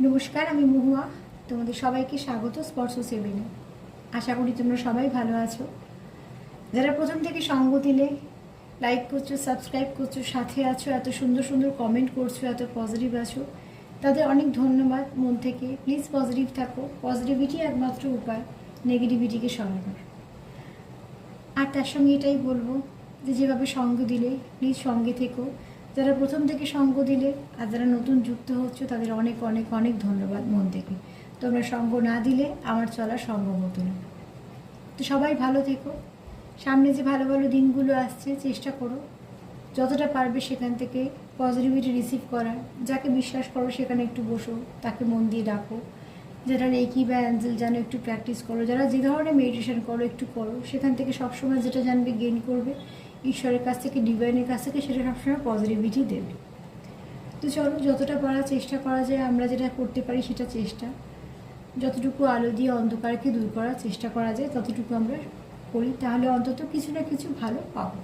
নমস্কার, আমি মহুয়া। তোমাদের সবাইকে স্বাগত স্পর্শ সেভেনে। আশা করি তোমরা সবাই ভালো আছো। যারা প্রথম থেকে সঙ্গ দিলে লাইক করছ সাবস্ক্রাইব করছ, সাথে আছো, এত সুন্দর সুন্দর কমেন্ট করছ, এত পজিটিভ আছো, তাদের অনেক ধন্যবাদ। মন থেকে প্লিজ পজিটিভ থাকো। পজিটিভিটি একমাত্র উপায় নেগেটিভিটিকে সরানোর। আর তার সঙ্গে এটাই বলব যে, যেভাবে সঙ্গ দিলে প্লিজ সঙ্গে থেকো। যারা প্রথম থেকে সঙ্গ দিলে আর যারা নতুন যুক্ত হচ্ছে, তাদের অনেক অনেক অনেক ধন্যবাদ মন থেকে। তোমরা সঙ্গ না দিলে আমার চলা সম্ভব হতো না। তো সবাই ভালো থেকো। সামনে যে ভালো ভালো দিনগুলো আসছে, চেষ্টা করো। যতটা পারবে সেখান থেকে পজিটিভিটি রিসিভ করার। যাকে বিশ্বাস করো সেখানে একটু বসো, তাকে মন দিয়ে ডাকো। যারা রেকি বা অ্যাঞ্জেল জানো একটু প্র্যাকটিস করো, যারা যে ধরনের মেডিটেশন করো, একটু করো। সেখান থেকে সবসময় যেটা জানবে গেইন করবে। ঈশ্বরের কাছ থেকে ডিভাইনের কাছ থেকে সেটা সবসময় পজিটিভিটি দেবে। তো চলো, যতটা পারা চেষ্টা করা যায়, আমরা যেটা করতে পারি সেটা চেষ্টা। যতটুকু আলো দিয়ে অন্ধকারকে দূর করার চেষ্টা করা যায়, ততটুকু আমরা করি, তাহলে অন্তত কিছু না কিছু ভালো পাবো।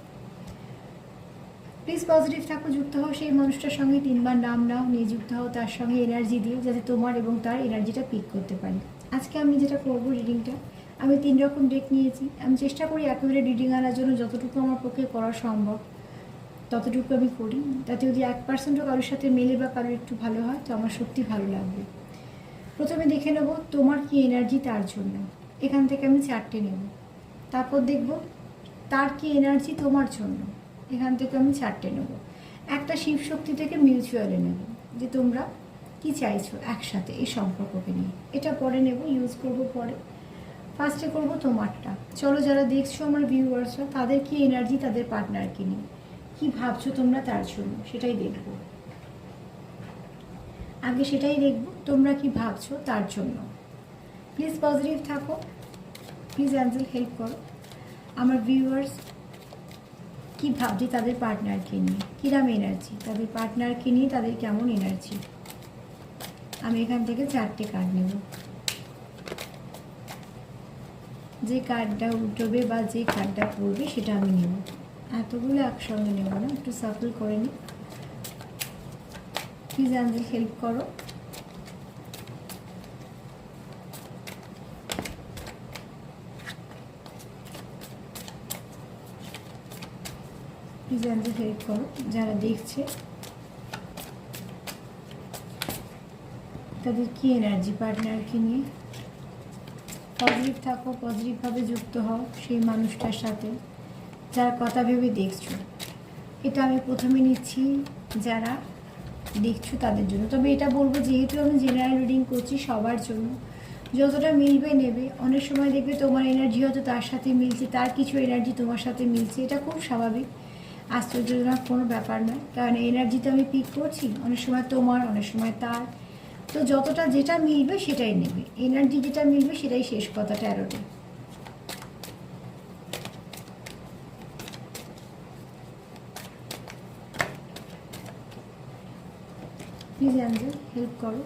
প্লিজ পজিটিভ থাকো, যুক্ত হও, সেই মানুষটার সঙ্গে তিনবার নাম নাও, নিয়ে যুক্ত হও, তার সঙ্গে এনার্জি দিয়ে যাতে তোমার এবং তার এনার্জিটা পিক করতে পারি। আজকে আমি যেটা করব রিডিংটা আমি তিন রকম ডেক নিয়েছি। আমি চেষ্টা করি একেবারে রিডিং আনার জন্য যতটুকু আমার পক্ষে করা সম্ভব, ততটুকু আমি করি। তাতে যদি এক পার্সেন্টও কারোর সাথে মেলে বা কারোর একটু ভালো হয়, তো আমার সত্যি ভালো লাগবে। প্রথমে দেখে নেব তোমার কি এনার্জি তার জন্য। এখান থেকে আমি চারটে নেব। তারপর দেখব তার কি এনার্জি তোমার জন্য। এখান থেকে আমি চারটে নেব। একটা শিব শক্তি থেকে মিউচুয়ালে নেব, যে তোমরা কি চাইছো একসাথে এই সম্পর্ককে নিয়ে। এটা পরে নেব ইউজ করব পরে। ফার্স্টে করব তোমারটা। চলো যারা দেখছ আমার ভিউয়ার্সরা তাদের কি এনার্জি তাদের পার্টনারকে নিয়ে? কি ভাবছ তোমরা তার জন্য? সেটাই দেখব। আগে সেটাই দেখব, তোমরা কি ভাবছ তার জন্য। প্লিজ পজিটিভ থাকো। প্লিজ অ্যাঞ্জেল হেল্প করো। আমার ভিউয়ার্স কি ভাবছি তাদের পার্টনারকে নিয়ে? কিরাম এনার্জি তাদের পার্টনারকে নিয়ে তাদের কেমন এনার্জি আমি এখান থেকে চারটে কার্ড নেব। যে কার্ডটা উল্টোবে বা যে কার্ডটা পড়বে সেটা আমি নেব। এতগুলো একসঙ্গে নেব না, একটু সাফল করে নিই। প্লিজ অ্যাঞ্জেল হেল্প করো। প্লিজ অ্যাঞ্জেল হেল্প করো, যারা দেখছে। তাদের কি এনার্জি পার্টনারকে নিয়ে? পজিটিভ থাকো পজিটিভভাবে যুক্ত হও সেই মানুষটার সাথে, যার কথা ভেবে দেখছ। এটা আমি প্রথমে নিচ্ছি যারা দেখছ তাদের জন্য। তবে এটা বলব যেহেতু আমি জেনারেল রিডিং করছি সবার জন্য, যতটা মিলবে নেবে। অনেক সময় দেখবে তোমার এনার্জি হয়তো তার সাথে মিলছে, তার কিছু এনার্জি তোমার সাথে মিলছে, এটা খুব স্বাভাবিক। আশ্চর্যজনক কোনো ব্যাপার নয়, কারণ এনার্জি তো আমি পিক করছি, অনেক সময় তোমার, অনেক সময় তার। তো যতটা যেটা মিলবে সেটাই নেবে। এনার্জি যেটা মিলবে সেটাই শেষ কথা ট্যারোটে প্লিজ অ্যাঞ্জেল হেল্প করো।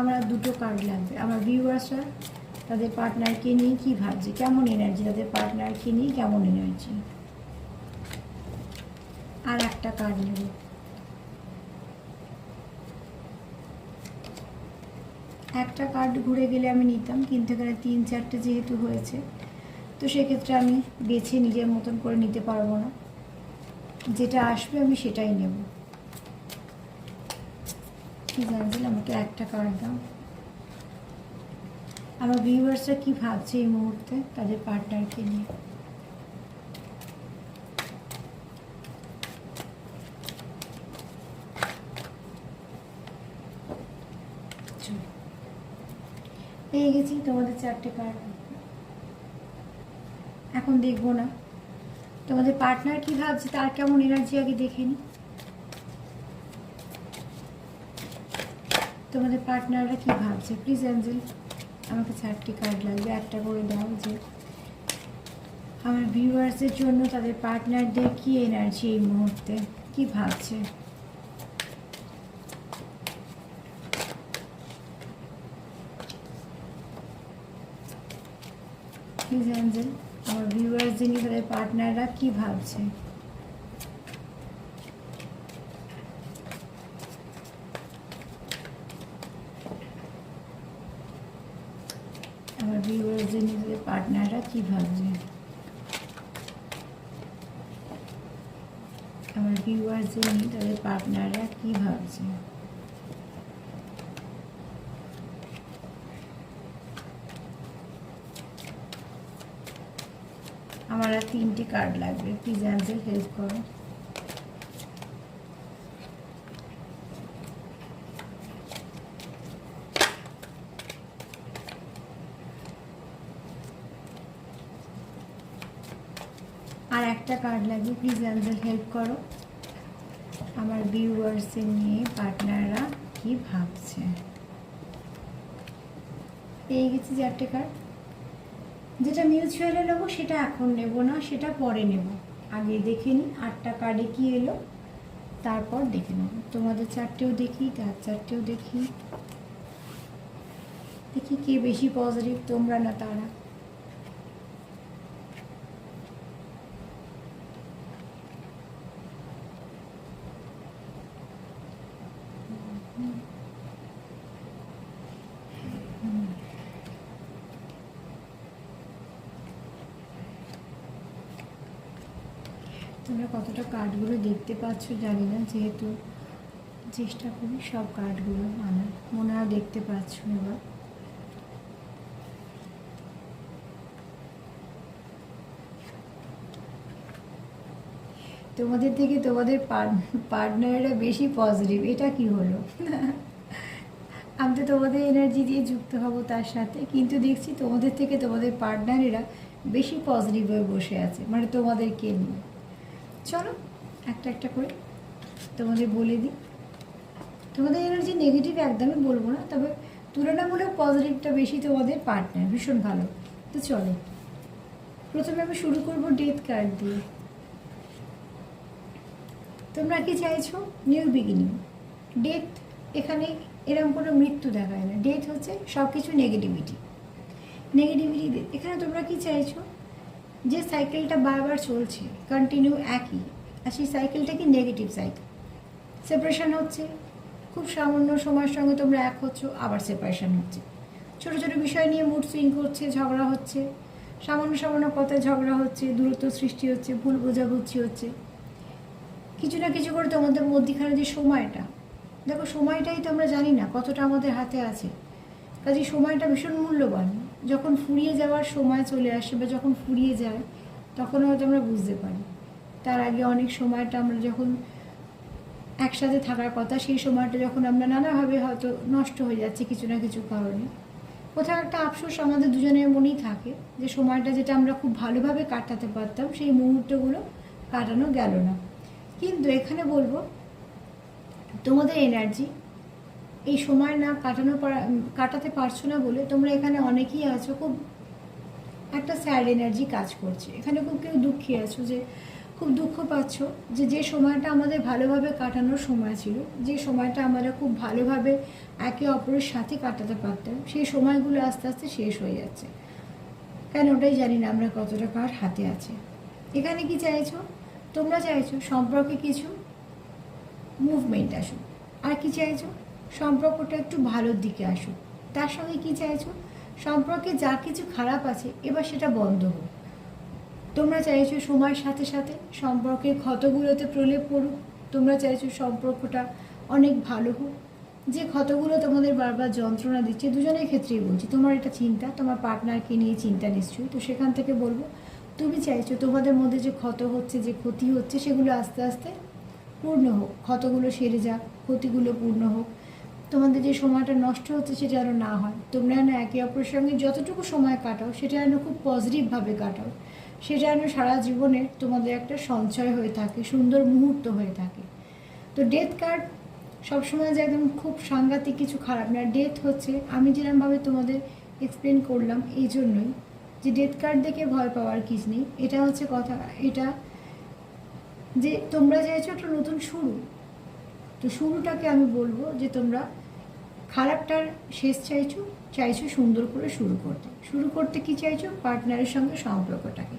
আমার দুটো কার্ড লাগবে। আমার ভিউয়ার্সরা তাদের পার্টনারকে নিয়ে কী ভাবছে? কেমন এনার্জি তাদের পার্টনারকে নিয়ে কেমন এনার্জি আর একটা কার্ড নেব একটা কার্ড ঘুরে গেলে আমি নিতাম, কিন্তু এখানে তিন চারটে যেহেতু হয়েছে, তো সেক্ষেত্রে আমি বেছে নিজের মতন করে নিতে পারব না। যেটা আসবে আমি সেটাই নেব। অ্যাঞ্জেল আমাকে একটা কার্ড দাও। আমার ভিউয়ার্সরা কী ভাবছে এই মুহূর্তে? তাদের পার্টনারকে নিয়ে। পেয়ে গেছি, তোমাদের চারটে কার্ড এখন দেখব না। তোমাদের পার্টনার কি ভাবছে, তার কেমন এনার্জি আগে দেখে নি। তোমাদের পার্টনাররা কি ভাবছে? প্লিজ অ্যাঞ্জেল আমাকে চারটি কার্ড লাগবে। একটা করে দাও যে, আমার ভিউয়ার্সের জন্য তাদের পার্টনারদের কি এনার্জি এই মুহূর্তে? কি ভাবছে? প্লিজ অ্যাঞ্জেল আমার ভিউয়ার্স যিনি তাদের পার্টনাররা কী ভাবছে আমার ভিউয়ার্স যিনি তাদের পার্টনাররা কী ভাবছে আমার ভিউয়ার্স যিনি তাদের পার্টনাররা কী ভাবছে আমার আর তিনটে কার্ড লাগবে। প্লিজ অ্যান্সার হেল্প করো। আর একটা কার্ড লাগবে প্লিজ অ্যান্সার হেল্প করো। আমার ভিউয়ার্সের নিয়ে পার্টনাররা কি ভাবছে? পেয়ে গেছি চারটে কার্ড যেটা মিউচুয়ালে নেব, সেটা এখন নেব না, সেটা পরে নেব। আগে দেখে নিই, আটটা কার্ডে কি এলো, তারপর দেখে নেব। তোমাদের চারটেও দেখি, তার চারটেও দেখি। দেখি কে বেশি পজিটিভ তোমরা না তারা। তোমরা কতটা কার্ডগুলো দেখতে পাচ্ছ জানি না, যেহেতু চেষ্টা করি সব কার্ডগুলো আনার। মনে হয় দেখতে পাচ্ছ এবার। তোমাদের থেকে তোমাদের পার্টনাররা বেশি পজিটিভ এটা কি হলো? আমি তো তোমাদের এনার্জি দিয়ে যুক্ত হব তার সাথে, কিন্তু দেখছি তোমাদের থেকে তোমাদের পার্টনারেরা বেশি পজিটিভ হয়ে বসে আছে। মানে তোমাদেরকে নিয়ে? চলো, একটা একটা করে তোমাদের বলে দিই। তোমাদের এনার্জি নেগেটিভ একদমই বলব না, তবে তুলনামূলক পজিটিভটা বেশি তোমাদের পার্টনার ভীষণ ভালো। তো চলো, প্রথমে আমি শুরু করব ডেথ কার্ড দিয়ে। তোমরা কি চাইছো? নিউ বিগিনিং ডেথ এখানে এরকম কোনো মৃত্যু দেখায় না। ডেথ হচ্ছে সব কিছু নেগেটিভিটি নেগেটিভিটি এখানে তোমরা কি চাইছো? যে সাইকেলটা বারবার চলছে কন্টিনিউ একই, আর সেই সাইকেলটা কি নেগেটিভ সাইকেল সেপারেশন হচ্ছে, খুব সামান্য সময়ের সঙ্গে তোমরা এক হচ্ছ, আবার সেপারেশন হচ্ছে। ছোটো ছোটো বিষয় নিয়ে মুড সুইং করছে, ঝগড়া হচ্ছে, সামান্য সামান্য কথায় ঝগড়া হচ্ছে, দূরত্ব সৃষ্টি হচ্ছে, ভুল বোঝাবুঝি হচ্ছে। কিছু না কিছু করে তোমাদের মধ্যিখানে যে সময়টা, দেখো সময়টাই তো আমরা জানি না কতটা আমাদের হাতে আছে। কাজে সময়টা ভীষণ মূল্যবান। যখন ফুরিয়ে যাওয়ার সময় চলে আসে বা যখন ফুরিয়ে যায়, তখন হয়তো আমরা বুঝতে পারি। তার আগে অনেক সময়টা আমরা যখন একসাথে থাকার কথা, সেই সময়টা যখন আমরা নানাভাবে হয়তো নষ্ট হয়ে যাচ্ছে কিছু না কিছু কারণে। কোথাও একটা আফসোস আমাদের দুজনের মনেই থাকে যে সময়টা যেটা আমরা খুব ভালোভাবে কাটাতে পারতাম, সেই মুহূর্তগুলো কাটানো গেল না। কিন্তু এখানে বলব, তোমাদের এনার্জি এই সময় না কাটানো কাটাতে পারছ না বলে তোমরা এখানে অনেকেই আছো, খুব একটা স্যাড এনার্জি কাজ করছে। এখানে খুব কেউ দুঃখী আছো যে, খুব দুঃখ পাচ্ছ যে যে সময়টা আমাদের ভালোভাবে কাটানোর সময় ছিল, যে সময়টা আমরা খুব ভালোভাবে একে অপরের সাথে কাটাতে পারতাম, সেই সময়গুলো আস্তে আস্তে শেষ হয়ে যাচ্ছে। কেন ওটাই জানি না আমরা কতটা কার হাতে আছে। এখানে কি চাইছো? তোমরা চাইছো সম্পর্কে কিছু মুভমেন্ট আসুক। আর কি চাইছো? সম্পর্কটা একটু ভালোর দিকে আসুক। তার সঙ্গে কি চাইছো? সম্পর্কে যা কিছু খারাপ আছে, এবার সেটা বন্ধ হোক। তোমরা চাইছো সময়ের সাথে সাথে সম্পর্কের ক্ষতগুলোতে প্রলেপ পড়ুক। তোমরা চাইছো সম্পর্কটা অনেক ভালো হোক। যে ক্ষতগুলো তোমাদের বারবার যন্ত্রণা দিচ্ছে, দুজনের ক্ষেত্রেই বলছি, তোমার এটা চিন্তা, তোমার পার্টনারকে নিয়ে চিন্তা নিশ্চয়ই। তো সেখান থেকে বলব, তুমি চাইছো তোমাদের মধ্যে যে ক্ষত হচ্ছে, যে ক্ষতি হচ্ছে, সেগুলো আস্তে আস্তে পূর্ণ হোক। ক্ষতগুলো সেরে যাক, ক্ষতিগুলো পূর্ণ হোক। তোমাদের যে সময়টা নষ্ট হচ্ছে সেটা যেন না হয়। তোমরা যেন একে অপরের সঙ্গে যতটুকু সময় কাটাও, সেটা যেন খুব পজিটিভভাবে কাটাও। সেটা যেন সারা জীবনের তোমাদের একটা সঞ্চয় হয়ে থাকে, সুন্দর মুহূর্ত হয়ে থাকে। তো ডেথ কার্ড সবসময় যে একদম খুব সাংঘাতিক কিছু খারাপ না। ডেথ হচ্ছে, আমি যেরকমভাবে তোমাদের এক্সপ্লেন করলাম এই জন্যই যে ডেথ কার্ড দেখে ভয় পাওয়ার কিছু নেই। এটা হচ্ছে কথা, এটা যে তোমরা চাইছো একটা নতুন শুরু তো শুরুটাকে আমি বলব যে তোমরা খারাপটার শেষ চাইছো চাইছো সুন্দর করে শুরু করতে। শুরু করতে কি চাইছো? পার্টনারের সঙ্গে সম্পর্কটাকে।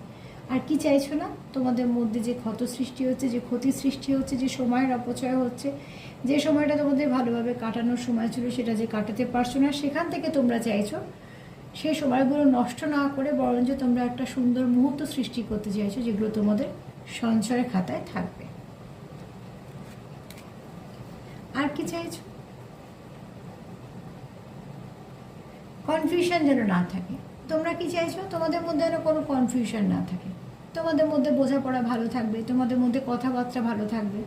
আর কি চাইছো না? তোমাদের মধ্যে যে ক্ষত সৃষ্টি হচ্ছে, যে ক্ষতি সৃষ্টি হচ্ছে, যে সময়ের অপচয় হচ্ছে, যে সময়টা তোমাদের ভালোভাবে কাটানোর সময় ছিল সেটা যে কাটাতে পারছ না, সেখান থেকে তোমরা চাইছো সেই সময়গুলো নষ্ট না করে বরঞ্চ তোমরা একটা সুন্দর মুহূর্ত সৃষ্টি করতে চাইছো, যেগুলো তোমাদের সঞ্চয়ের খাতায় থাকবে। আর কি চাইছো? কনফিউশন যেন না থাকে। তোমরা কি চাইছো? তোমাদের মধ্যে যেন কোনো কনফিউশন না থাকে। তোমাদের মধ্যে বোঝাপড়া ভালো থাকবে, তোমাদের মধ্যে কথাবার্তা ভালো থাকবে।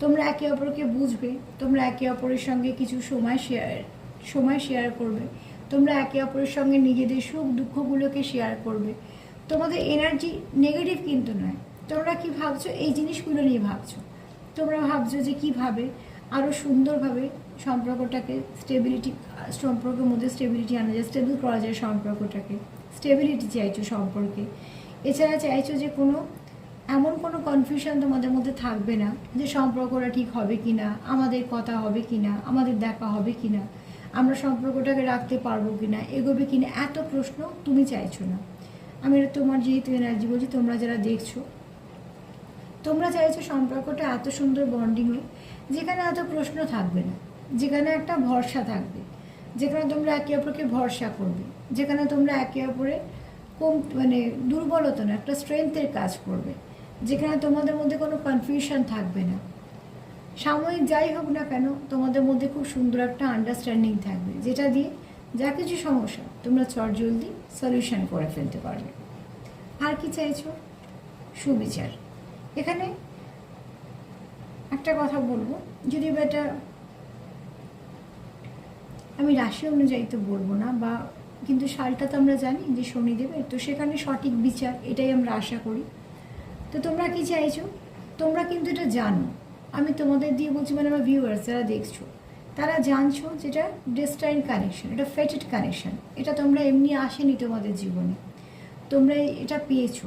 তোমরা একে অপরকে বুঝবে, তোমরা একে অপরের সঙ্গে কিছু সময় শেয়ার সময় শেয়ার করবে। তোমরা একে অপরের সঙ্গে নিজেদের সুখ দুঃখগুলোকে শেয়ার করবে। তোমাদের এনার্জি নেগেটিভ কিন্তু নয়। তোমরা কি ভাবছ? এই জিনিসগুলো নিয়ে ভাবছ। তোমরা ভাবছ যে কীভাবে আরও সুন্দরভাবে সম্পর্কটাকে স্টেবিলিটি সম্পর্কের মধ্যে স্টেবিলিটি আনা যায় স্টেবল করা যায় সম্পর্কটাকে স্টেবিলিটি চাইছো সম্পর্কে। এছাড়া চাইছো যে কোনো, এমন কোনো কনফিউশন তোমাদের মধ্যে থাকবে না যে সম্পর্কটা ঠিক হবে কি না আমাদের কথা হবে কি না আমাদের দেখা হবে কি না আমরা সম্পর্কটাকে রাখতে পারব কি না এগোবে কি না এত প্রশ্ন তুমি চাইছো না। আমি তোমার যেহেতু এনার্জি বলছি, তোমরা যারা দেখছ, তোমরা চাইছো সম্পর্কটা এত সুন্দর বন্ডিং হোক যেখানে এত প্রশ্ন থাকবে না, যেখানে একটা ভরসা থাকবে, যেখানে তোমরা একে অপরকে ভরসা করবে, যেখানে তোমরা একে অপরে কম মানে দুর্বলতা না, একটা স্ট্রেংথের কাজ করবে, যেখানে তোমাদের মধ্যে কোনো কনফিউশন থাকবে না। সাময়িক যাই হোক না কেন, তোমাদের মধ্যে খুব সুন্দর একটা আন্ডারস্ট্যান্ডিং থাকবে, যেটা দিয়ে যা কিছু সমস্যা, তোমরা চটজলদি সলিউশন করে ফেলতে পারবে। আর কি চাইছো? সুবিচার। এখানে একটা কথা বলব। যদি এটা আমি রাশি অনুযায়ী তো বলব না, বা কিন্তু সালটা তো আমরা জানি যে শনিদেবের, তো সেখানে সঠিক বিচার, এটাই আমরা আশা করি। তো তোমরা কি চাইছো? তোমরা কিন্তু এটা জানো। আমি তোমাদের দিয়ে বলছি মানে আমার ভিউয়ার্স যারা দেখছ, তারা জানছো যেটা ডেস্টাইন কানেকশন এটা ফেটেড কানেকশন এটা তোমরা এমনি আসেনি তোমাদের জীবনে। তোমরা এটা পেয়েছ।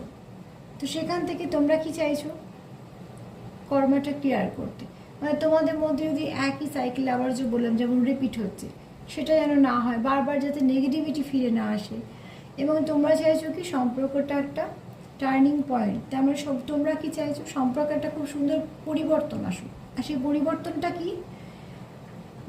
তো সেখান থেকে তোমরা কি চাইছো? কর্মটা ক্লিয়ার করতে। মানে তোমাদের মধ্যে যদি একই সাইকেল আবার যে বললাম, যেমন রিপিট হচ্ছে, সেটা যেন না হয়, বারবার যাতে নেগেটিভিটি ফিরে না আসে। এবং তোমরা চাইছো কি সম্পর্কটা একটা টার্নিং পয়েন্ট তার মানে সব তোমরা কি চাইছো সম্পর্কে একটা খুব সুন্দর পরিবর্তন আসুক। আর সেই পরিবর্তনটা কি?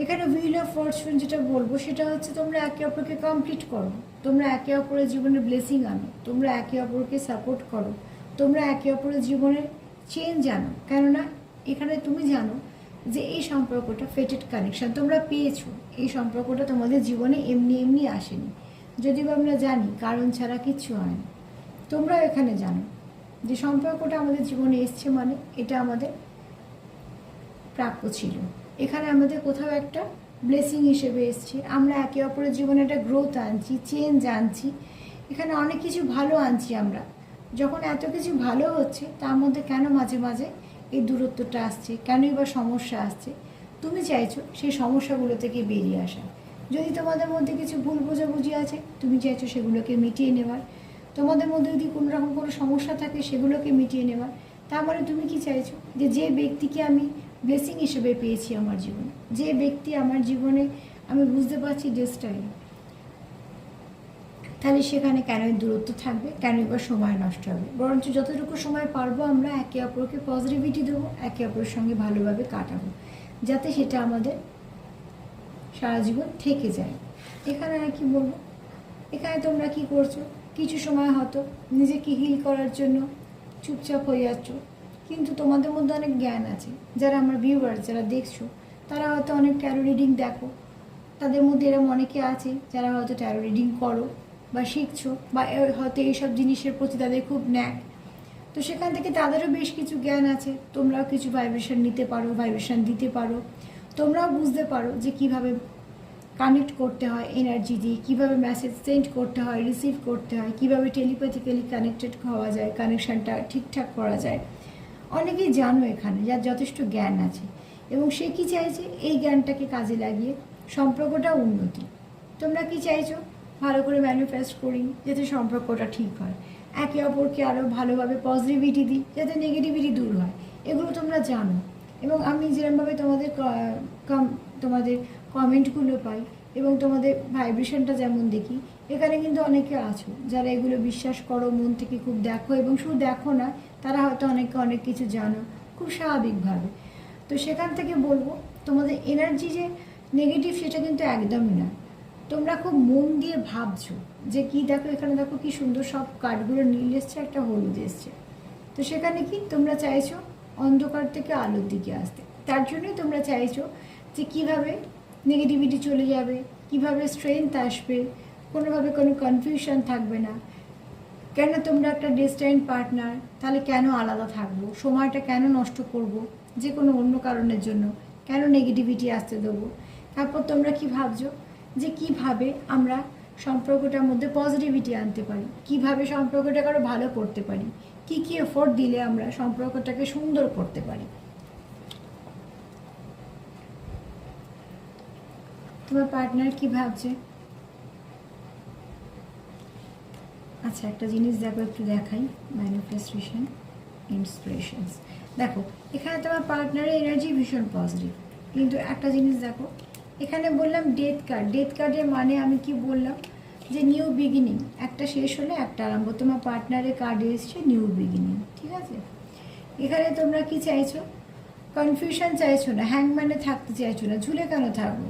এখানে হুইল অফ ফরচুন যেটা বলব, সেটা হচ্ছে তোমরা একে অপরকে কমপ্লিট করো। তোমরা একে অপরের জীবনে ব্লেসিং আনো, তোমরা একে অপরকে সাপোর্ট করো, তোমরা একে অপরের জীবনে চেঞ্জ আনো কেননা, এখানে তুমি জানো যে এই সম্পর্কটা ফেটেড কানেকশন তোমরা পেয়েছ। এই সম্পর্কটা তোমাদের জীবনে এমনি এমনি আসেনি। যদিও আমরা জানি, কারণ ছাড়া কিচ্ছু হয় না। তোমরাও এখানে জানো যে সম্পর্কটা আমাদের জীবনে এসছে মানে এটা আমাদের প্রাপ্য ছিল। এখানে আমাদের কোথাও একটা ব্লেসিং হিসেবে এসছে। আমরা একে অপরের জীবনে একটা গ্রোথ আনছি চেঞ্জ আনছি। এখানে অনেক কিছু ভালো আনছি আমরা। যখন এত কিছু ভালো হচ্ছে, তার মধ্যে কেন মাঝে মাঝে এই দূরত্বটা আসছে? কেনই বা সমস্যা আসছে? তুমি চাইছো সেই সমস্যাগুলো থেকে বেরিয়ে আসা। যদি তোমাদের মধ্যে কিছু ভুল বোঝাবুঝি আছে, তুমি চাইছো সেগুলোকে মিটিয়ে নেওয়ার। তোমাদের মধ্যে যদি কোনো রকম কোনো সমস্যা থাকে, সেগুলোকে মিটিয়ে নেওয়ার। তার মানে তুমি কি চাইছো? যে যে ব্যক্তিকে আমি ব্লেসিং হিসেবে পেয়েছি আমার জীবনে, যে ব্যক্তি আমার জীবনে আমি বুঝতে পারছি ডেস্টাইন তাহলে সেখানে কেন দূরত্ব থাকবে? কেন এবার সময় নষ্ট হবে? বরঞ্চ যতটুকু সময় পারব আমরা একে অপরকে পজিটিভিটি দেবো, একে অপরের সঙ্গে ভালোভাবে কাটাবো, যাতে সেটা আমাদের সারা জীবন থেকে যায়। এখানে আর কি বলব? এখানে তোমরা কি করছ? কিছু সময় হয়তো নিজেকে হিল করার জন্য চুপচাপ হয়ে যাচ্ছ, কিন্তু তোমাদের মধ্যে অনেক জ্ঞান আছে। যারা আমার ভিউয়ার যারা দেখছ, তারা হয়তো অনেক ট্যারো রিডিং দেখো। তাদের মধ্যে এরকম অনেকে আছে যারা হয়তো ট্যারো রিডিং করো। বা শিখছো বা হয়তো এইসব জিনিসের প্রতি তাদের খুব ন্যাক। তো সেখান থেকে তাদেরও বেশ কিছু জ্ঞান আছে। তোমরাও কিছু ভাইব্রেশন নিতে পারো ভাইব্রেশন দিতে পারো। তোমরাও বুঝতে পারো যে কীভাবে কানেক্ট করতে হয় এনার্জি দিয়ে, কীভাবে মেসেজ সেন্ড করতে হয় রিসিভ করতে হয়, কীভাবে টেলিপ্যাথিক্যালি কানেক্টেড হওয়া যায় কানেকশানটা ঠিকঠাক করা যায়। অনেকেই জানো এখানে যার যথেষ্ট জ্ঞান আছে এবং সে কি চাইছে? এই জ্ঞানটাকে কাজে লাগিয়ে সম্পর্কটা উন্নতি। তোমরা কি চাইছো? ভালো করে ম্যানিফেস্ট করি, যাতে সম্পর্কটা ঠিক হয়। একে অপরকে আরও ভালোভাবে পজিটিভিটি দিই, যাতে নেগেটিভিটি দূর হয়। এগুলো তোমরা জানো। এবং আমি যেরকমভাবে তোমাদের তোমাদের কমেন্টগুলো পাই, এবং তোমাদের ভাইব্রেশনটা যেমন দেখি, এখানে কিন্তু অনেকে আছো, যারা এগুলো বিশ্বাস করো, মন থেকে খুব দেখো, এবং শুধু দেখো না, তারা হয়তো অনেকে অনেক কিছু জানো, খুব স্বাভাবিকভাবে। তো সেখান থেকে বলব, তোমাদের এনার্জি যে নেগেটিভ সেটা কিন্তু একদমই না। তোমরা খুব মন দিয়ে ভাবছ যে কি দেখো, এখানে দেখো কি সুন্দর সব কাঠগুলো নীল এসছে, একটা হলুদ এসছে। তো সেখানে কি তোমরা চাইছো অন্ধকার থেকে আলোর দিকে আসতে। তার জন্যই তোমরা চাইছো যে কীভাবে নেগেটিভিটি চলে যাবে, কীভাবে স্ট্রেংথ আসবে, কোনোভাবে কোনো কনফিউশন থাকবে না। কেন তোমরা একটা ডেস্টাইন পার্টনার তাহলে কেন আলাদা থাকব? সময়টা কেন নষ্ট করব? যে কোনো অন্য কারণের জন্য কেন নেগেটিভিটি আসতে দেবো? তারপর তোমরা কি ভাবছ? যে কীভাবে আমরা সম্পর্কটার মধ্যে পজিটিভিটি আনতে পারি, কীভাবে সম্পর্কটাকে আরও ভালো করতে পারি, কি কি এফোর্ট দিলে আমরা সম্পর্কটাকে সুন্দর করতে পারি। তোমার পার্টনার কি ভাবছে? আচ্ছা একটা জিনিস দেখো, একটু দেখাই। ম্যানিফেস্টেশন ইন্সপিরেশনস দেখো, এখানে তোমার পার্টনারের এনার্জি ভীষণ পজিটিভ কিন্তু একটা জিনিস দেখো এখানে বললাম ডেথ কার্ড ডেথ কার্ডের মানে আমি কি বললাম? যে নিউ বিগিনিং একটা শেষ হলে একটা আরম্ভ। তোমার পার্টনারের কার্ডে এসছে নিউ বিগিনিং ঠিক আছে? এখানে তোমরা কি চাইছো? কনফিউশন চাইছো না। হ্যাংম্যানে থাকতে চাইছো না। ঝুলে কেন থাকব?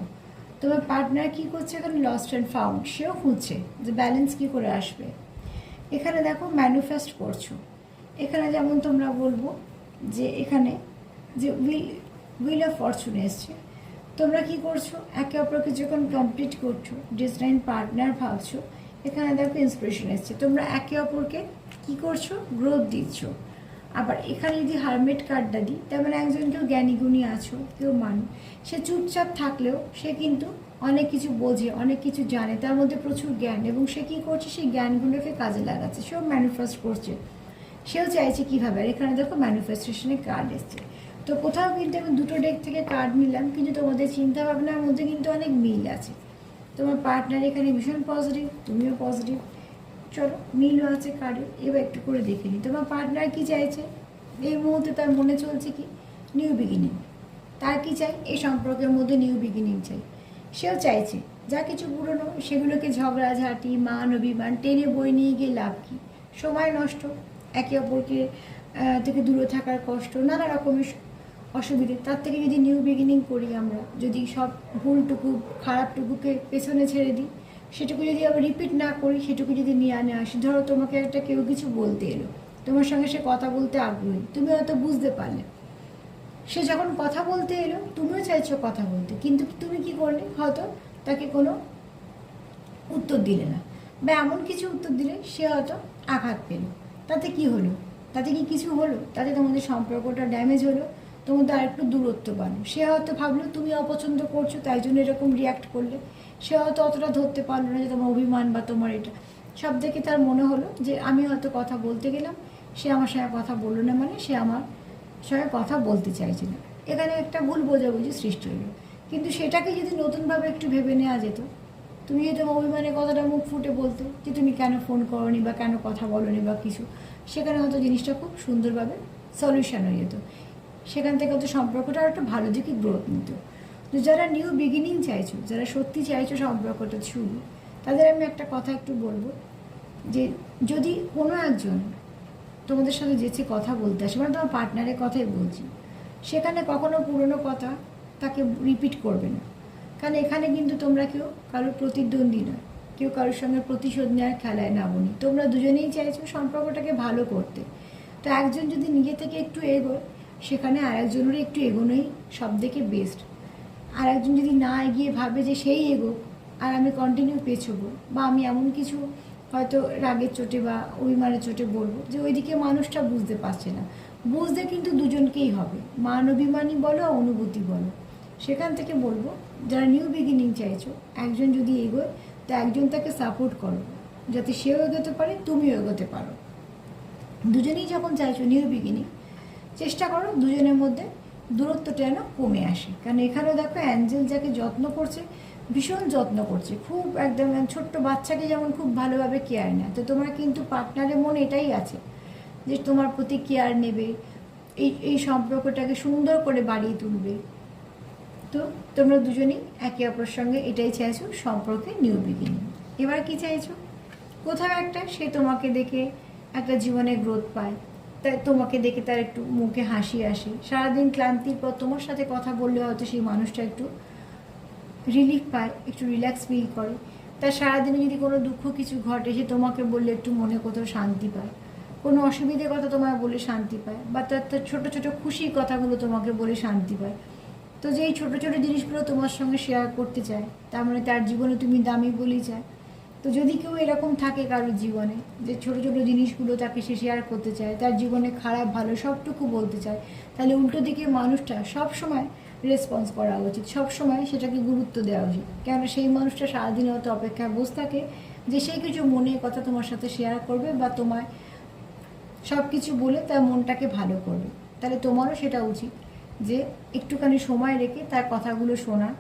তোমার পার্টনার কি করছে এখানে? লস্ট অ্যান্ড ফাউন্ড সেও খুঁজছে যে ব্যালেন্স কি করে আসবে। এখানে দেখো ম্যানিফেস্ট করছ। এখানে যেমন তোমরা বলব যে এখানে যে উইল উইল অফ ফরচুন এসছে। তোমরা কি করছ? একে অপরকে যখন কমপ্লিট করছ ডিজাইন পার্টনার ভাবছ, এখানে দেখো ইন্সপিরেশন এসছে। তোমরা একে অপরকে কি করছ? গ্রোথ দিচ্ছ। আবার এখানে যদি হারমেট কার্ডটা দিই, তার মানে একজন কেউ জ্ঞানীগুণী আছো, কেউ মানু, সে চুপচাপ থাকলেও সে কিন্তু অনেক কিছু বোঝে, অনেক কিছু জানে, তার মধ্যে প্রচুর জ্ঞান এবং সে কী করছে? সেই জ্ঞানগুলোকে কাজে লাগাচ্ছে। সেও ম্যানিফেস্ট করছে। সেও চাইছে কীভাবে? আর এখানে দেখো ম্যানিফেস্টেশনের কার্ড এসছে। তো কোথাও কিন্তু আমি দুটো ডেক থেকে কার্ড নিলাম, কিন্তু তোমাদের চিন্তা ভাবনার মধ্যে কিন্তু অনেক মিল আছে। তোমার পার্টনার এখানে ভীষণ পজিটিভ তুমিও পজিটিভ চলো, মিলও আছে কার্ডে এবার একটু করে দেখে নিই। তোমার পার্টনার কি চাইছে? এই মুহূর্তে তার মনে চলছে কি? নিউ বিগিনিং তার কি চাই? এই সম্পর্কের মধ্যে নিউ বিগিনিং চাই। সেও চাইছে, যা কিছু পুরনো, সেগুলোকে ঝগড়াঝাঁটি মান, অভিমান, টেনে বই নিয়ে গিয়ে লাভ কী? সময় নষ্ট, একে অপরকে থেকে দূরে থাকার কষ্ট, নানা রকমের অসুবিধে। তার থেকে যদি নিউ বিগিনিং করি আমরা, যদি সব ভুলটুকু, খারাপটুকুকে পেছনে ছেড়ে দিই, সেটুকু যদি আবার রিপিট না করি, সেটুকু যদি নিয়ে আনে আসি, ধরো তোমাকে একটা কেউ কিছু বলতে এলো, তোমার সঙ্গে সে কথা বলতে আগ্রহী, তুমি হয়তো বুঝতে পারলে। সে যখন কথা বলতে এলো, তুমিও চাইছো কথা বলতে, কিন্তু তুমি কি করলে? হয়তো তাকে কোনো উত্তর দিলে না বা এমন কিছু উত্তর দিলে সে হয়তো আঘাত পেল। তাতে কি হলো? তাতে কি কিছু হলো? তাতে তোমাদের সম্পর্কটা ড্যামেজ হলো? তোমাদের আর একটু দূরত্ব বাড়লো সে হয়তো ভাবলো, তুমি অপছন্দ করছ, তাই জন্য এরকম রিয়াক্ট করলে। সে হয়তো অতটা ধরতে পারল না যে তোমার অভিমান বা তোমার এটা। সব দেখে তার মনে হলো যে, আমি হয়তো কথা বলতে গেলাম, সে আমার সঙ্গে কথা বলল না মানে সে আমার সঙ্গে কথা বলতে চাইছে না। এখানে একটা ভুল বোঝাবুঝি সৃষ্টি হলো। কিন্তু সেটাকে যদি নতুনভাবে একটু ভেবে নেওয়া যেত, তুমি যদি তোমার অভিমানের কথাটা মুখ ফুটে বলতে যে, তুমি কেন ফোন করনি বা কেন কথা বলনি বা কিছু? সেখানে হয়তো জিনিসটা খুব সুন্দরভাবে সলিউশন হয়ে যেত। সেখান থেকে হয়তো সম্পর্কটা একটু ভালো দিকে গ্রোথ নিত। তো যারা নিউ বিগিনিং চাইছো, যারা সত্যি চাইছো সম্পর্কটা শুরু, তাদের আমি একটা কথা একটু বলব যে যদি কোনো একজন তোমাদের সাথে যেচে কথা বলতে আসে মানে তোমার পার্টনারের কথাই বলছি, সেখানে কখনো পুরনো কথা তাকে রিপিট করবে না। কারণ এখানে কিন্তু তোমরা কেউ কারোর প্রতিদ্বন্দ্বী নয়, কেউ কারোর সঙ্গে প্রতিশোধ নেওয়ার খেলায় নামনি। তোমরা দুজনেই চাইছো সম্পর্কটাকে ভালো করতে। তো একজন যদি নিজে থেকে একটু এগোয় সেখানে আরেকজনেরও একটু এগোনোই সব থেকে বেস্ট আর একজন যদি না এগিয়ে ভাবে যে সেই এগো আর আমি কন্টিনিউ পেছবো, বা আমি এমন কিছু হয়তো রাগের চোটে বা অভিমানের চোটে বলব যে ওইদিকে মানুষটা বুঝতে পারছে না। বুঝতে কিন্তু দুজনকেই হবে। মান অভিমানই বলো, অনুভূতি বলো। সেখান থেকে বলব, যারা নিউ বিগিনিং চাইছো, একজন যদি এগোয়, তো একজন তাকে সাপোর্ট করো। যাতে সেও এগোতে পারে, তুমিও এগোতে পারো। দুজনেই যখন চাইছো নিউ বিগিনিং চেষ্টা করো দুজনের মধ্যে দূরত্বটা যেন কমে আসে। কারণ এখানেও দেখো অ্যাঞ্জেল যাকে যত্ন করছে, ভীষণ যত্ন করছে। খুব একদম ছোট্ট বাচ্চাকে যেমন খুব ভালোভাবে কেয়ার নেয়। তো তোমার কিন্তু পার্টনারের মন এটাই আছে যে তোমার প্রতি কেয়ার নেবে, এই এই সম্পর্কটাকে সুন্দর করে বাড়িয়ে তুলবে। তো তোমরা দুজনেই একে অপরের সঙ্গে এটাই চাইছো, সম্পর্কে নিউ বিগিনিং এবার কি চাইছো? কোথাও একটা সে তোমাকে দেখে একটা জীবনে গ্রোথ পায়। তাই তোমাকে দেখে তার একটু মুখে হাসি আসে। সারাদিন ক্লান্তির পর তোমার সাথে কথা বললে হয়তো সেই মানুষটা একটু রিলিফ পায়, একটু রিল্যাক্স ফিল করে। তার সারাদিনে যদি কোনো দুঃখ কিছু ঘটে, সে তোমাকে বললে একটু মনে কোথাও শান্তি পায়। কোনো অসুবিধের কথা তোমায় বলে শান্তি পায়, বা তার তার ছোটো ছোটো খুশির কথাগুলো তোমাকে বলে শান্তি পায়। তো যেই ছোটো ছোটো জিনিসগুলো তোমার সঙ্গে শেয়ার করতে চায়, তার মানে তার জীবনে তুমি দামি বলেই চায়। তো যদি কেউ এরকম থাকে কারোর জীবনে, যে ছোটো ছোটো জিনিসগুলো তাকে সে শেয়ার করতে চায়, তার জীবনে খারাপ, ভালো সবটুকু বলতে চায়, তাহলে উল্টো দিকে মানুষটা সব সময় রেসপন্স করা উচিত। সব সময় সেটাকে গুরুত্ব দেওয়া উচিত। কেননা সেই মানুষটা সারাদিন হয়তো অপেক্ষায় বসে থাকে যে সে কিছু মনের কথা তোমার সাথে শেয়ার করবে বা তোমায় সব কিছু বলে তার মনটাকে ভালো করবে। তাহলে তোমারও সেটা উচিত যে একটুখানি সময় রেখে তার কথাগুলো শোনা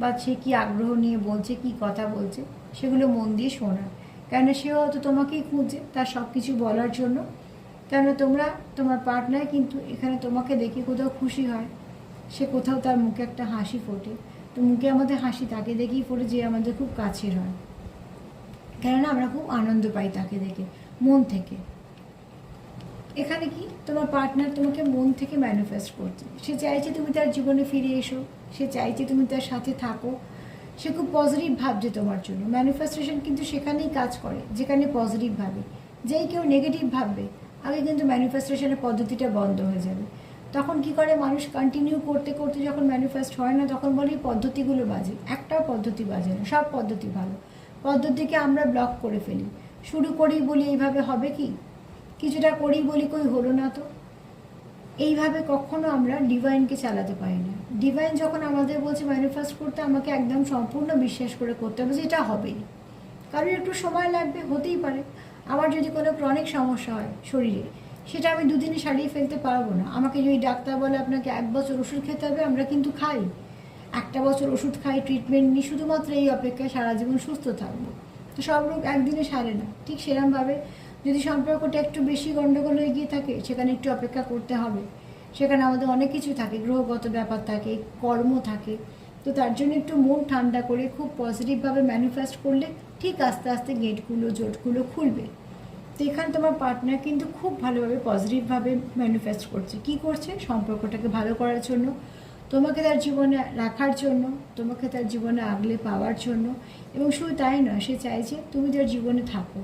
বা সে কী আগ্রহ নিয়ে বলছে, কি কথা বলছে। সেগুলো মন দিয়ে শোনা। কেন সে হয়তো তোমাকেই খুঁজছে তার সব কিছু বলার জন্য। কেন তোমরা, তোমার পার্টনার কিন্তু এখানে তোমাকে দেখে কোথাও খুশি হয়। সে কোথাও তার মুখে একটা হাসি ফোটে। তো মুখে আমাদের হাসি তাকে দেখেই ফোটে যে আমাদের খুব কাছের হয়। কেননা আমরা খুব আনন্দ পাই তাকে দেখে, মন থেকে। এখানে কি? তোমার পার্টনার তোমাকে মন থেকে ম্যানিফেস্ট করছে। সে চাইছে তুমি তার জীবনে ফিরে এসো। সে চাইছে তুমি তার সাথে থাকো। সে খুব পজিটিভ ভাবছে তোমার জন্য। ম্যানিফেস্টেশন কিন্তু সেখানেই কাজ করে, যেখানে পজিটিভ ভাবে। যেই কেউ নেগেটিভ ভাববে, আগে কিন্তু ম্যানিফেস্টেশনের পদ্ধতিটা বন্ধ হয়ে যাবে। তখন কি করে মানুষ কন্টিনিউ করতে করতে যখন ম্যানিফেস্ট হয় না, তখন বলে পদ্ধতিগুলো বাজে। একটাও পদ্ধতি বাজে না, সব পদ্ধতি ভালো। পদ্ধতিকে আমরা ব্লক করে ফেলি। শুরু করেই বলি এইভাবে হবে কি? কিছুটা করেই বলি কই হলো না তো? এইভাবে কখনো আমরা ডিভাইনকে চালাতে পারি না। ডিভাইন যখন আমাদের বলছে ম্যানিফেস্ট করতে, আমাকে একদম সম্পূর্ণ বিশ্বাস করে করতে হবে যে এটা হবেই। কারণ একটু সময় লাগবে, হতেই পারে। আমার যদি কোনো ক্রনিক সমস্যা হয় শরীরে, সেটা আমি দুদিনে সারিয়ে ফেলতে পারব না। আমাকে যদি ডাক্তার বলে আপনাকে এক বছর ওষুধ খেতে হবে, আমরা কিন্তু খাই। একটা বছর ওষুধ খাই ট্রিটমেন্ট নিই, শুধুমাত্র এই অপেক্ষায় সারা জীবন সুস্থ থাকব। তো সব রোগ একদিনে সারে না। ঠিক সেরমভাবে যদি সম্পর্কটা একটু বেশি গণ্ডগোল হয়ে গিয়ে থাকে, সেখানে একটু অপেক্ষা করতে হবে। সেখানে আমাদের অনেক কিছু থাকে, গ্রহগত ব্যাপার থাকে, কর্ম থাকে। তো তার জন্য একটু মন ঠান্ডা করে খুব পজিটিভভাবে ম্যানিফেস্ট করলে ঠিক আস্তে আস্তে গেটগুলো জোটগুলো খুলবে। তো এখানে তোমার পার্টনার কিন্তু খুব ভালোভাবে পজিটিভভাবে ম্যানিফেস্ট করছে। কি করছে? সম্পর্কটাকে ভালো করার জন্য, তোমাকে তার জীবনে রাখার জন্য, তোমাকে তার জীবনে আগলে পাওয়ার জন্য। এবং শুধু তাই নয়, সে চাইছে তুমি তার জীবনে থাকো।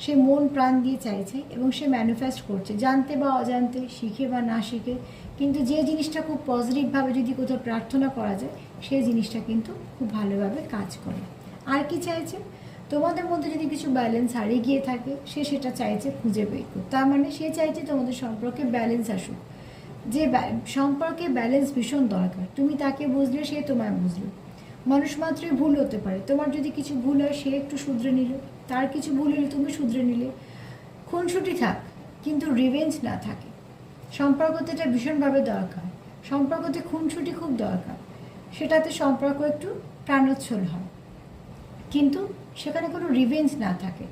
সে মন প্রাণ দিয়ে চাইছে এবং সে ম্যানিফেস্ট করছে। জানতে বা অজান্তে, শিখে বা না শিখে, কিন্তু যে জিনিসটা খুব পজিটিভভাবে যদি কোথাও প্রার্থনা করা যায় সেই জিনিসটা কিন্তু খুব ভালোভাবে কাজ করে। আর কি চাইছে? তোমাদের মধ্যে যদি কিছু ব্যালেন্স হারিয়ে গিয়ে থাকে, সে সেটা চাইছে খুঁজে বের করতে। তার মানে সে চাইছে তোমাদের সম্পর্কে ব্যালেন্স আসুক। যে সম্পর্কে ব্যালেন্স ভীষণ দরকার। তুমি তাকে বুঝলে, সে তোমায় বুঝলো। মানুষ মাত্রই ভুল হতে পারে। তোমার যদি কিছু ভুল হয়, সে একটু শুধরে নিল। তার কিছু ভুল হলে তুমি শুধরে নিলে। খুনসুটি থাক, কিন্তু রিভেঞ্জ না থাকে। সম্পর্কতে এটা ভীষণভাবে দরকার। সম্পর্কতে খুনসুটি খুব দরকার। সেটাতে সম্পর্ক একটু প্রাণোচ্ছল হয়। কিন্তু সেখানে কোনো রিভেঞ্জ না থাকে।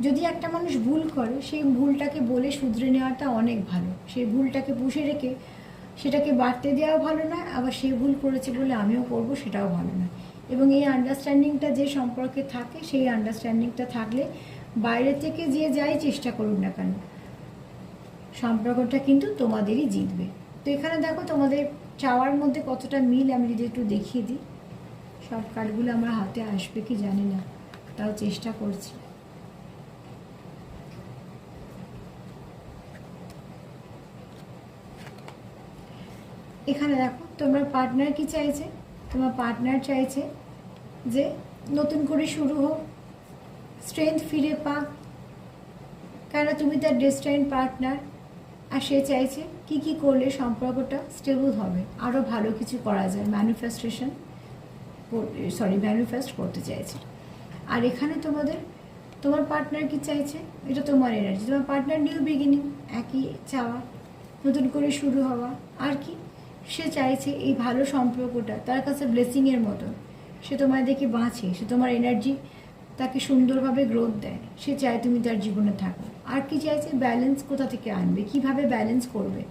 যদি একটা মানুষ ভুল করে, সেই ভুলটাকে বলে শুধরে নেওয়াটা অনেক ভালো। সেই ভুলটাকে পুষে রেখে সেটাকে বাড়তে দেওয়াও ভালো নয়, আবার সে ভুল করেছে বলে আমিও করব সেটাও ভালো নয়। এবং এই আন্ডারস্ট্যান্ডিংটা যে সম্পর্কে থাকে, সেই আন্ডারস্ট্যান্ডিংটা থাকলে বাইরে থেকে যে যাই চেষ্টা করুক না কেন, সম্পর্কটা কিন্তু তোমাদেরই জিতবে। তো এখানে দেখো তোমাদের চাওয়ার মধ্যে কতটা মিল আমি যদি একটু দেখিয়ে দিই। সব কার্ডগুলো আমার হাতে আসবে কি জানি না, তাও চেষ্টা করছি। এখানে দেখো, তোমার পার্টনার কি চাইছে? তোমার পার্টনার চাইছে যে নতুন করে শুরু হোক স্ট্রেংথ ফিরে পাক। কেন তুমি তার ডেস্টাইন পার্টনার আর সে চাইছে কি কি করলে সম্পর্কটা স্টেবল হবে? আরও ভালো কিছু করা যায় ম্যানিফেস্টেশন সরি ম্যানিফেস্ট করতে চাইছে। আর এখানে তোমাদের, তোমার পার্টনার কি চাইছে? এটা তোমার এনার্জি তোমার পার্টনার নিউ বিগিনিং একই চাওয়া, নতুন করে শুরু হওয়া। আর কি? সে চাইছে এই ভালো সম্পর্কটা, তার কাছে ব্লেসিংয়ের মতো। সে তোমায় দেখে বাঁচে, সে তোমার এনার্জি তাকে সুন্দরভাবে গ্রোথ দেয়। সে চায় তুমি তার জীবনে থাকো। আর কি চাইছে? ব্যালেন্স কোথা থেকে আনবে? কীভাবে ব্যালেন্স করবে?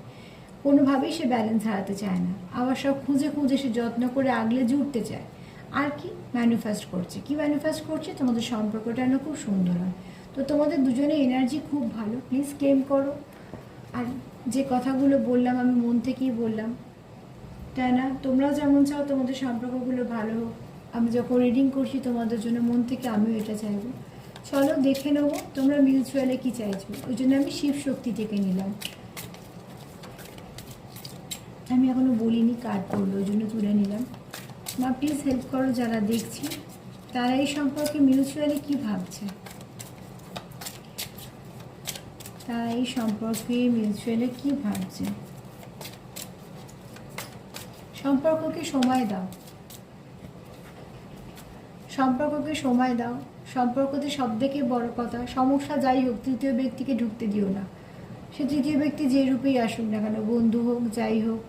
কোনোভাবেই সে ব্যালেন্স হারাতে চায় না। আবার সব খুঁজে খুঁজে সে যত্ন করে আগলে জুড়তে চায়। আর কি ম্যানিফেস্ট করছে? কি ম্যানিফেস্ট করছে? তোমাদের সম্পর্কটা যেন খুব সুন্দর হয়। তো তোমাদের দুজনে এনার্জি খুব ভালো। প্লিজ ক্লেম করো। আর যে কথাগুলো বললাম, আমি মন থেকেই বললাম। তাই না? তোমরাও যেমন চাও তোমাদের সম্পর্কগুলো ভালো হোক। আমি যখন রিডিং করছি তোমাদের জন্য মন থেকে আমিও এটা চাইব। চলো দেখে নেব তোমরা মিউচুয়ালে কি চাইছো। ওই জন্য আমি শিব শক্তি থেকে নিলাম। আমি এখনও বলিনি কার্ড পড়ল, ওই জন্য তুলে নিলাম। মা প্লিজ হেল্প করো যারা দেখছি। তারা এই সম্পর্কে মিউচুয়ালি কি ভাবছে? তারা এই সম্পর্কে মিউচুয়ালি কি ভাবছে? সম্পর্ককে সময় দাও। সম্পর্ককে সময় দাও। সম্পর্কতে সব থেকে বড় কথা, সমস্যা যাই হোক, তৃতীয় ব্যক্তিকে ঢুকতে দিও না। সে তৃতীয় ব্যক্তি যে রূপেই আসুক না কেন, বন্ধু হোক, যাই হোক,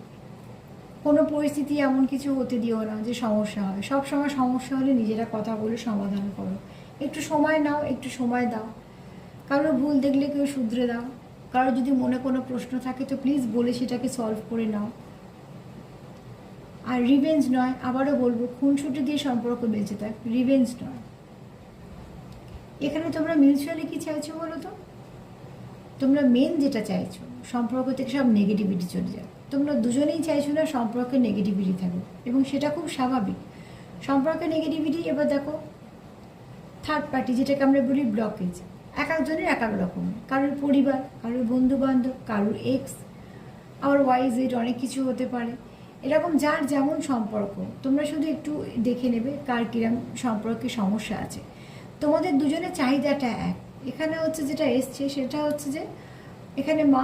কোনো পরিস্থিতি এমন কিছু হতে দিও না যে সমস্যা হয়। সব সময় সমস্যা হলে নিজেরা কথা বলে সমাধান করো। একটু সময় নাও, একটু সময় দাও। কারোর ভুল দেখলে কেউ শুধরে দাও। কারও যদি মনে কোনো প্রশ্ন থাকে, তো প্লিজ বলে সেটাকে সলভ করে নাও। আর রিভেঞ্জ নয়, আবারও বলব, খুনসুটি দিয়ে সম্পর্ক বেঁচে থাক রিভেঞ্জ নয়। এখানে তোমরা মিউচুয়ালি কি চাইছো বলো তো? তোমরা মেন যেটা চাইছো, সম্পর্ক থেকে সব নেগেটিভিটি চলে যায়। তোমরা দুজনেই চাইছো না সম্পর্কে নেগেটিভিটি থাকবে এবং সেটা খুব স্বাভাবিক। সম্পর্কে নেগেটিভিটি এবার দেখো থার্ড পার্টি যেটাকে আমরা বলি ব্লকেজ এক একজনের এক এক রকম, কারোর পরিবার, কারোর বন্ধু বান্ধব কারোর এক্স আবার ওয়াইজ অনেক কিছু হতে পারে। এরকম যার যেমন সম্পর্ক, তোমরা শুধু একটু দেখে নেবে কার কিরম সম্পর্কে সমস্যা আছে। তোমাদের দুজনের চাহিদাটা এক। এখানে হচ্ছে যেটা এসছে সেটা হচ্ছে যে, এখানে মা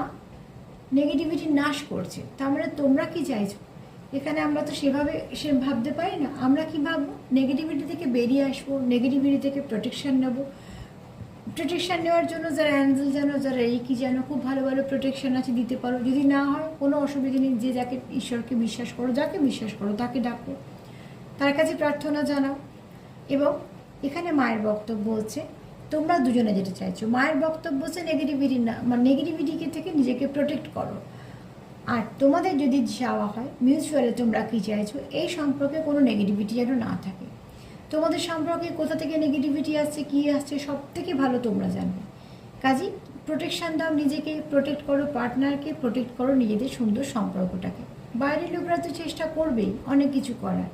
নেগেটিভিটি নাশ করছে। তার মানে তোমরা কি চাইছো? এখানে আমরা তো সেভাবে সে ভাবতে পারি না। আমরা কি ভাববো? নেগেটিভিটি থেকে বেরিয়ে আসব নেগেটিভিটি থেকে প্রোটেকশন নেব। প্রোটেকশন নেওয়ার জন্য, যারা অ্যাঞ্জেল জানো যারা কি জানো খুব ভালো ভালো প্রোটেকশন আছে, দিতে পারো। যদি না হয়, কোনো অসুবিধা নেই, যে যাকে ঈশ্বরকে বিশ্বাস করো, যাকে বিশ্বাস করো, তাকে ডাকো। তার কাছে প্রার্থনা জানাও। এবং এখানে মায়ের বক্তব্য হচ্ছে, তোমরা দুজনে যেটা চাইছো, মায়ের বক্তব্য হচ্ছে নেগেটিভিটি না মানে নেগেটিভিটিকে থেকে নিজেকে প্রোটেক্ট করো। আর তোমাদের যদি চাওয়া হয় মিউচুয়ালে তোমরা কী চাইছো, এই সম্পর্কে কোনো নেগেটিভিটি যেন না থাকে। তোমাদের সম্পর্কে কোথা থেকে নেগেটিভিটি আসছে, কী আসছে, সব থেকে ভালো তোমরা জানবে কাজেই প্রোটেকশান দাও নিজেকে প্রোটেক্ট করো পার্টনারকে প্রোটেক্ট করো নিজেদের সুন্দর সম্পর্কটাকে। বাইরের লোকরা তো চেষ্টা করবেই অনেক কিছু করার।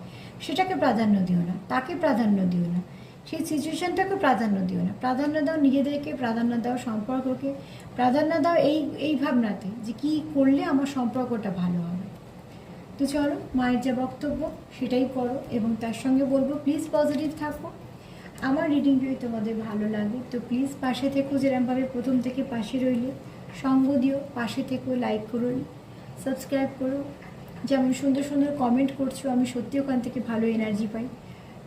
সেটাকে প্রাধান্য দিও না, তাকে প্রাধান্য দিও না। সেই সিচুয়েশনটাকে প্রাধান্য দিও না। প্রাধান্য দাও নিজেদেরকে, প্রাধান্য দাও সম্পর্ককে, প্রাধান্য দাও এই এই ভাবনাতে যে কি করলে আমার সম্পর্কটা ভালো হবে। তো চলো, মায়ের যা বক্তব্য সেটাই করো এবং তার সঙ্গে বলব প্লিজ পজিটিভ থাকো। আমার রিডিং যদি তোমাদের ভালো লাগে, তো প্লিজ পাশে থেকো যেরমভাবে প্রথম থেকে পাশে রইলে। সঙ্গ দিও, পাশে থেকো লাইক করো সাবস্ক্রাইব করো। যেমন সুন্দর সুন্দর কমেন্ট করছ, আমি সত্যি ওখান থেকে ভালো এনার্জি পাই।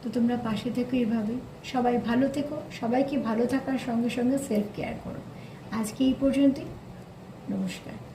তো তোমরা পাশে থেকো এভাবে। সবাই ভালো থেকো, সবাইকে ভালো থাকার সঙ্গে সঙ্গে সেলফ কেয়ার করো। আজকে এই পর্যন্তই। নমস্কার।